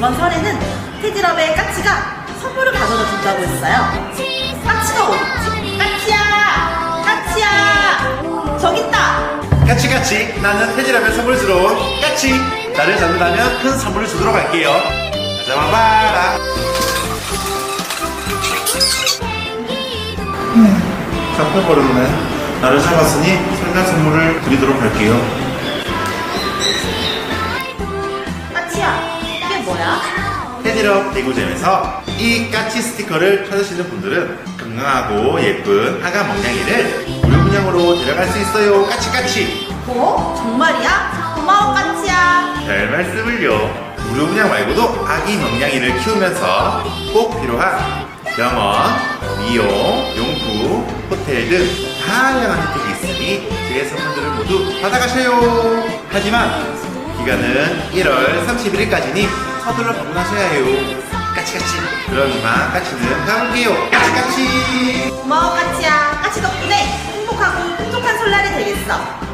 이번 설에는 테디럽의 까치가 선물을 가져다 준다고 했어요. 까치가 어딨지? 까치야! 까치야! 저기 있다! 까치까치 나는 태지라면 선물 주러 온 까치 나를 잡는다면 큰 선물을 주도록 할게요 잡아봐라 잡혀버렸네 나를 잡았으니 설날 선물을 드리도록 할게요 이게 뭐야? 테디럽 대구점에서 이 까치 스티커를 찾으시는 분들은 건강하고 예쁜 아가 멍냥이를 무료 분양으로 데려갈 수 있어요 까치까치 뭐? 정말이야? 고마워, 까치야. 별 말씀을요. 무료 분양 말고도 아기 멍냥이를 키우면서 꼭 필요한 병원, 미용, 용품, 호텔 등 다양한 혜택이 있으니 제 선물들을 모두 받아가셔요. 하지만 기간은 1월 31일까지니 서둘러 방문하셔야 해요. 까치까치. 그럼 이만 까치는 가볼게요. 까치까치. 고마워, 까치야. 까치 덕분에 행복하고 풍족한 설날이 되겠어.